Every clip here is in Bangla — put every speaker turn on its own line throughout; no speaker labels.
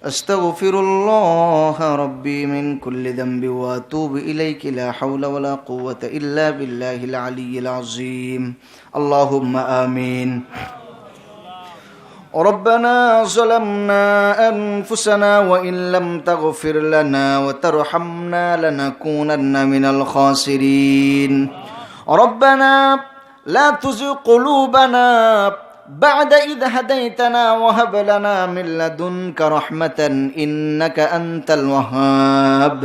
أستغفر الله ربي من كل ذنب وأتوب إليك لا حول ولا قوة إلا بالله العلي العظيم. اللهم آمين. ربنا ظلمنا أنفسنا وإن لم تغفر لنا وترحمنا لنكونن من الخاسرين. ربنا لا تزغ قلوبنا بعد إذ هديتنا وهب لنا من لدنك رحمة إنك أنت الوهاب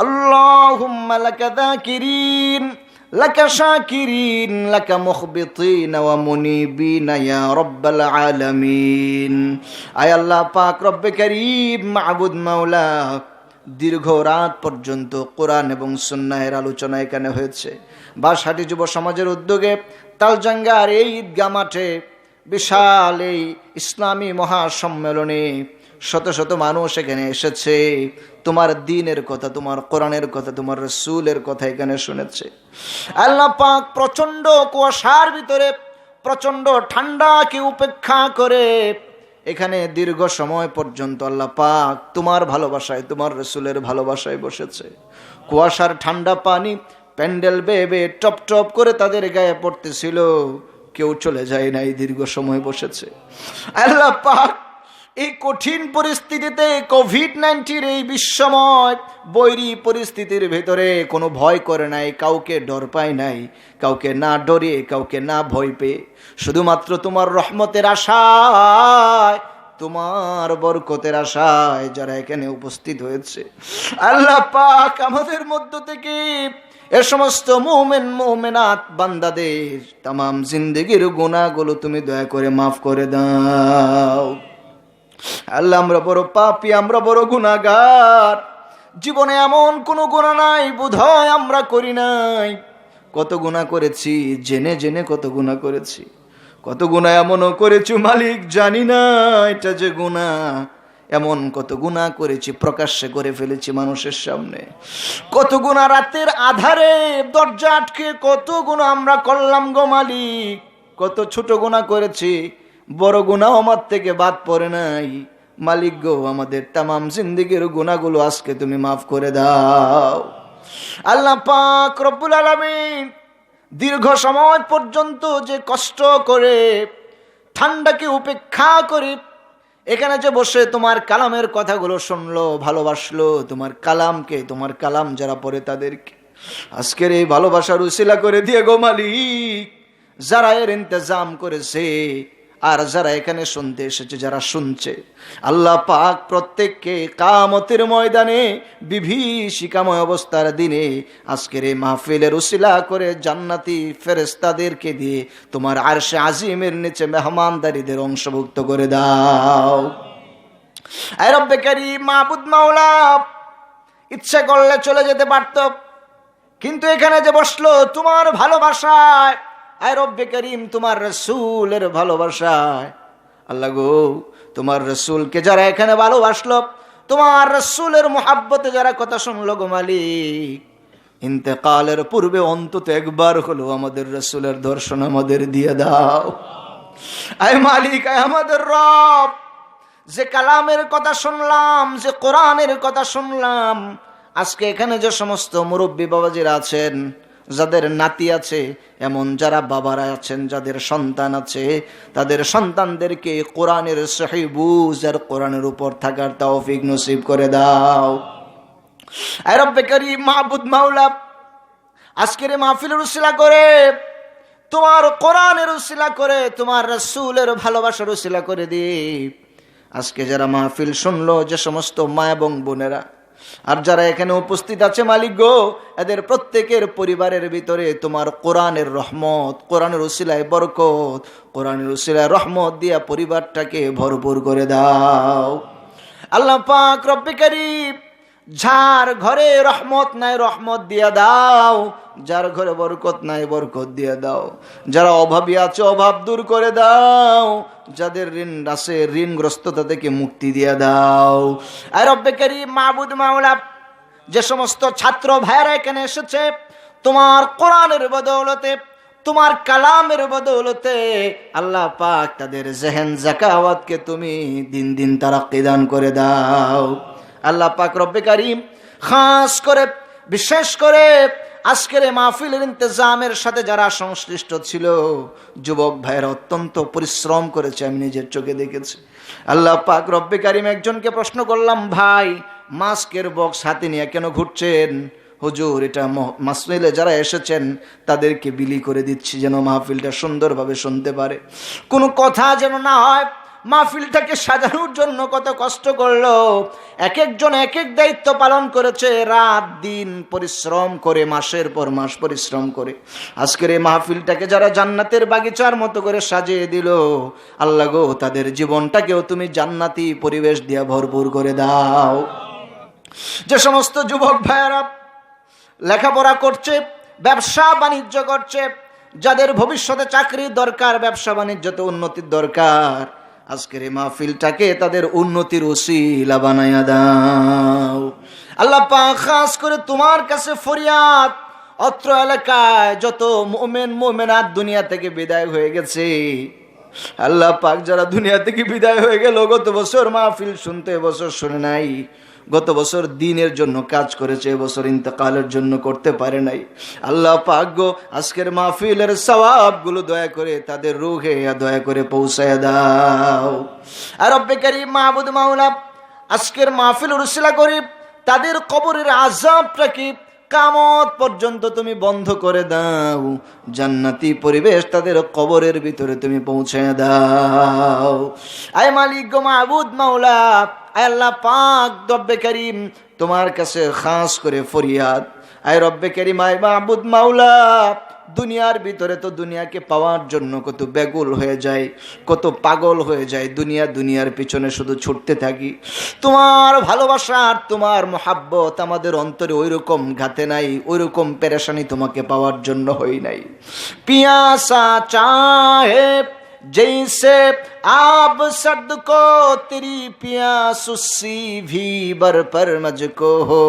اللهم لك ذاكرين لك شاكرين لك مخبطين ومنيبين يا رب العالمين আয় আল্লাহ পাক রব্বে করিম মাহবুদ মাওলা দীর্ঘ রাত পর্যন্ত কোরআন এবং সুন্নাহের আলোচনা এখানে হয়েছে বাসহাটি যুব সমাজের উদ্যোগে তালজাঙ্গার এই ঈদগা মাঠে বিশাল এই ইসলামী মহাসম্মেলনে শত শত মানুষ এখানে এসেছে। তোমার দিনের কথা, তোমার কোরআনের কথা, তোমার রসুলের কথা এখানে শুনেছে। আল্লাহ পাক প্রচণ্ড কুয়াশার ভিতরে প্রচণ্ড ঠান্ডাকে উপেক্ষা করে এখানে দীর্ঘ সময় পর্যন্ত আল্লাহ পাক তোমার ভালোবাসায়, তোমার রসুলের ভালোবাসায় বসেছে। কুয়াশার ঠান্ডা পানি প্যান্ডেল বেবে টপ টপ করে তাদের গায়ে পড়তেছিল। কেউ চলে যায় নাই, দীর্ঘ সময় বসেছে। আল্লাহ পাক এই কঠিন পরিস্থিতিতে কোভিড নাইন্টিন এই বিশ্বময় বৈরী পরিস্থিতির ভেতরে কোনো ভয় করে নাই, কাউকে ডর পায় নাই, কাউকে না ডরে, কাউকে না ভয় পেয়ে। শুধুমাত্র তোমার রহমতের আশায় তোমার বরকতের আশায় যারা এখানে উপস্থিত হয়েছে। আল্লাহ পাক আমাদের মধ্য থেকে এ সমস্ত মোমেন, মোমেনাত বান্দাদের তাম জিন্দগির গুণাগুলো তুমি দয়া করে মাফ করে দাও। আল্লাহ আমরা বড় পাপি, আমরা বড় গুণাগার জীবনে এমন কোনো গুণা নাই বোধ আমরা করি নাই। কত গুণা করেছি, জেনে জেনে কত গুণা করেছি। কত গুণা এমনও করেছি মালিক, জানি না এটা যে গুণা। এমন কত গুণা করেছি, প্রকাশ্যে করে ফেলেছি মানুষের সামনে। কত গুণা রাতের আধারে দরজা আটকে কত গুণা আমরা করলাম গো মালিক। কত ছোট গুণা করেছি, বড় গুণাও আমার থেকে বাদ পড়ে নাই। মালিক গো, আমাদের তামাম জিন্দিগির গুণাগুলো আজকে তুমি মাফ করে দাও। আল্লাহ পাক রব্বুল আলমিন দীর্ঘ সময় পর্যন্ত যে কষ্ট করে, ঠান্ডাকে উপেক্ষা করে এখানে যে বসে তোমার কালামের কথাগুলো শুনলো, ভালোবাসলো, তোমার কালামকে, তোমার কালাম যারা পড়ে তাদেরকে। আজকের এই ভালোবাসার উশিলা করে দিয়ে গো মালিক, যারা এর ইন্তজাম করেছে আর যারা এখানে শুনতে এসেছে, যারা শুনছে, আল্লাহ পাক প্রত্যেককে কামতের ময়দানে বিভীষিকাময় অবস্থার দিনে আজকের এই মাহফিলের উশিলা করে জান্নাতি ফেরেস্তাদেরকে দিয়ে তোমার আরশে আজিমের নিচে মেহমানদারিদের অংশভুক্ত করে দাও। আয় রব্বে মাহবুদ মাওলা, ইচ্ছে করলে চলে যেতে পারত, কিন্তু এখানে যে বসল তোমার ভালোবাসায় আয় রব্বে করিম, তোমার রসুলের ভালোবাসায়। আল্লাহ গো, তোমার রসুলকে যারা এখানে ভালোবাসলো, তোমার রসুলের মোহাব্বতে যারা কথা শুনলো গো মালিক, ইন্তেকালের পূর্বে অন্তত একবার হলো আমাদের রসুলের দর্শন আমাদের দিয়ে দাও। আয় মালিক, আয় আমাদের রব, যে কালামের কথা শুনলাম, যে কোরআনের কথা শুনলাম, আজকে এখানে যে সমস্ত মুরব্বী বাবাজিরা আছেন যাদের নাতি আছে, এমন যারা বাবারা আছেন, যাদের সন্তান আছে, তাদের সন্তানদেরকে কোরআনের সহি আর কোরআনের উপর থাকার তৌফিক নসিব করে দাও। আরব্বে মাহবুদ মাওলা, আজকের মাহফিলের উসিলা করে, তোমার কোরআনের উসিলা করে, তোমার রসুলের ভালোবাসার উসিলা করে দি। আজকে যারা মাহফিল শুনলো, যে সমস্ত মা এবং বোনেরা আর যারা এখানে উপস্থিত আছে, মালিক গো, এদের প্রত্যেকের পরিবারের ভিতরে তোমার কোরআনের রহমত, কোরআনের উসিলায় বরকত, কোরআনের উসিলায় রহমত দিয়া পরিবারটাকে ভরপুর করে দাও। আল্লাহ পাক রব্বি করিম, যার ঘরে রহমত নাই, রহমত দিয়া দাও। যার ঘরে বরকত নাই, বরকত দিয়ে দাও। যারা অভাবী আছে, অভাব দূর করে দাও। যাদের ঋণ আছে, ঋণগ্রস্ততা থেকে মুক্তি দিয়ে দাও। আর রব্বেকারী মাহবুদ মাওলা, যে সমস্ত ছাত্র ভাইয়েরা এখানে এসেছে, তোমার কোরআনের বদৌলতে, তোমার কালামের বদৌলতে আল্লাহ পাক তাদের জেহেন জাকাওয়াতকে তুমি দিন দিন তারাক্কি দান করে দাও। আল্লাহ পাক রব্বে কারিম, খাস করে, বিশেষ করে আজকের এই মাহফিলের ইন্তজামের সাথে যারা সংশ্লিষ্ট ছিল, যুবক ভাইয়েরা অত্যন্ত পরিশ্রম করেছে, আমি নিজের চোখে দেখেছি। আল্লাহ পাক রব্বে কারিম একজনকে প্রশ্ন করলাম, ভাই, মাস্কের বক্স হাতে নিয়ে কেন ঘুরছেন? হুজুর, এটা মাসমিলে যারা এসেছেন, তাদেরকে বিলি করে দিচ্ছি যেন মাহফিলটা সুন্দরভাবে শুনতে পারে। কোনো কথা যেন না হয় মাহফিলটাকে সাজানোর জন্য কত কষ্ট করল। এক একজন এক এক দায়িত্ব পালন করেছে, রাত দিন পরিশ্রম করে, মাসের পর মাস পরিশ্রম করে। আজকের এই মাহফিলটাকে যারা জান্নাতের বাগিচার মতো করে সাজিয়ে দিল, আল্লাহ গো, তাদের জীবনটাকেও তুমি জান্নাতি পরিবেশ দিয়ে ভরপুর করে দাও। যে সমস্ত যুবক ভাইয়েরা লেখাপড়া করছে, ব্যবসা বাণিজ্য করছে, যাদের ভবিষ্যতে চাকরির দরকার, ব্যবসা বাণিজ্যতে উন্নতির দরকার। আজকের এই মাহফিলটাকে তাদের উন্নতির ওসিলা বানাইয়া দাও। আল্লাহ পাক খাস করে তোমার কাছে ফরিয়াদ। অত্র এলাকায় যত মোমেন, মোমেনাত দুনিয়া থেকে বিদায় হয়ে গেছে। আল্লাহ পাক যারা দুনিয়া থেকে বিদায় হয়ে গেল, গত বছর মাহফিল শুনতে বছর শুনে নাই। গত বছর দিনের জন্য কাজ করেছে এবছর ইন্তকালের জন্য করতে পারে নাই। আল্লাহ পাক আজকের মাহফিলের সওয়াবগুলো দয়া করে তাদের রুহে দয়া করে পৌঁছায় দাও। আর কারীম মাহবুদ মাওলা, আজকের মাহফিল রুসিলা করি তাদের কবরের আজাবটাকে কামত পর্যন্ত তুমি বন্ধ করে দাও। জান্নাতি পরিবেশ তাদের কবরের ভিতরে তুমি পৌঁছে দাও। আয় মালিক গো মাহবুদ মাওলা আল্লাহ পাক রব্বে করিম তোমার কাছে খাস করে ফরিয়াদ। আয় রব্বে করিম, আয় মাহবুদ মাওলা, দুনিয়ার ভিতরে তো দুনিয়াকে পাওয়ার জন্য কত ব্যাগুল হয়ে যায়, কত পাগল হয়ে যায়, দুনিয়া দুনিয়ার পিছনে শুধু ছুটতে থাকি। তোমার ভালোবাসা আর তোমার মোহাব্বত আমাদের অন্তরে ওই রকম ঘাতে নাই ওই রকম পেরেশানি তোমাকে পাওয়ার জন্য হই নাই। পিয়াসা চাহে जैसे आब सर्द को तेरी प्यास उसी भी बर पर मुझको हो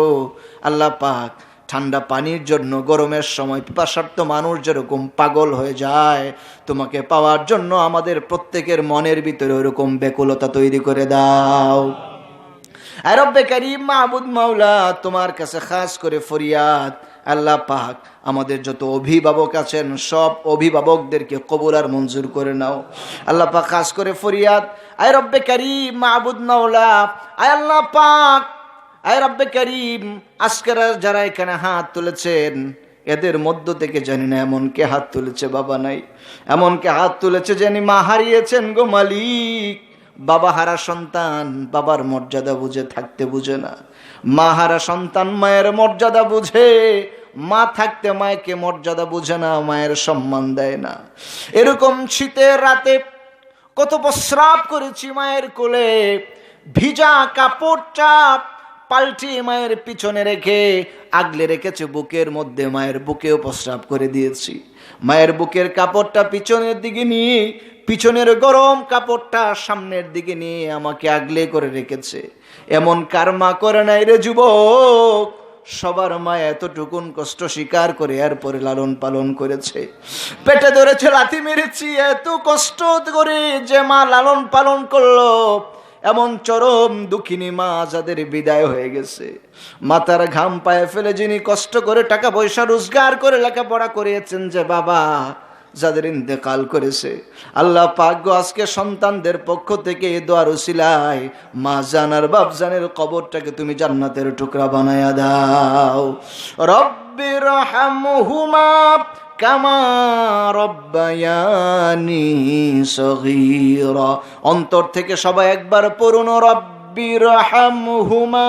আল্লাহ পাক ঠান্ডা পানির জন্য গরমের সময় পিপাসার্থ মানুষ যেরকম পাগল হয়ে যায় তোমাকে পাওয়ার জন্য আমাদের প্রত্যেকের মনের ভিতরে ওরকম ব্যাকুলতা তৈরি করে দাও আর রব্বে কারিম মাহবুদ মাওলা তোমার কাছে খাস করে ফরিয়াদ আল্লাহ পাক আমাদের যত অভিভাবক আছেন, সব অভিভাবকদেরকে কবুল আর মঞ্জুর করে নাও। আল্লাহ পাক কাজ করে ফরিয়াদ, আয় রব্বে কারিম মাহবুদ মাওলা, আয় আল্লাহ পাক, আয় রব্বে করিম, আজকের যারা এখানে হাত তুলেছেন, এদের মধ্য থেকে জানি না এমন কে হাত তুলেছে বাবা নাই, এমন কে হাত তুলেছে জানি মা হারিয়েছেন গো মালিক। বাবা হারা সন্তান, বাবার মর্যাদা বুঝে থাকতে বুঝে না। মা হারা সন্তান, মায়ের মর্যাদা বুঝে। মা থাকতে মায়কে মর্যাদা বুঝে না, মায়ের সম্মান দেয় না। এরকম শীতের রাতে কত প্রস্রাব করেছি মায়ের কোলে। ভিজা কাপড় চাপ পাল্টি মায়ের পিছনে রেখে আগলে রেখেছে বুকের মধ্যে। মায়ের বুকেও প্রস্রাব করে দিয়েছি। মায়ের বুকের কাপড়টা পিছনের দিকে নিয়ে পিছনের গরম কাপড়টা সামনের দিকে নিয়ে আমাকে আগলে করে রেখেছে। এমন কারমা করে নাই রে যুবক। সবার মা এতটুকুন কষ্ট স্বীকার করে এরপরে লালন পালন করেছে। পেটে ধরেছে, লাথি মেরেছি, এত কষ্ট করে যে মা লালন পালন করল। এমন চরম দুঃখিনী মা যাদের বিদায় হয়ে গেছে। মাতার ঘাম পায়ে ফেলে যিনি কষ্ট করে টাকা পয়সা রোজগার করে লেখাপড়া করিয়েছেন যে বাবা যাদের ইন্তেকাল করেছে। আল্লাহ পাগ্য আজকে সন্তানদের পক্ষ থেকে এ দোয়ার উসিলায় মা জানার বাপ জানের কবরটাকে তুমি জান্নাতের টুকরা বানায়া দাও। রব্বির হামহুমা কামা অন্তর থেকে সবাই একবার পড়ুন রব্বির হামহুমা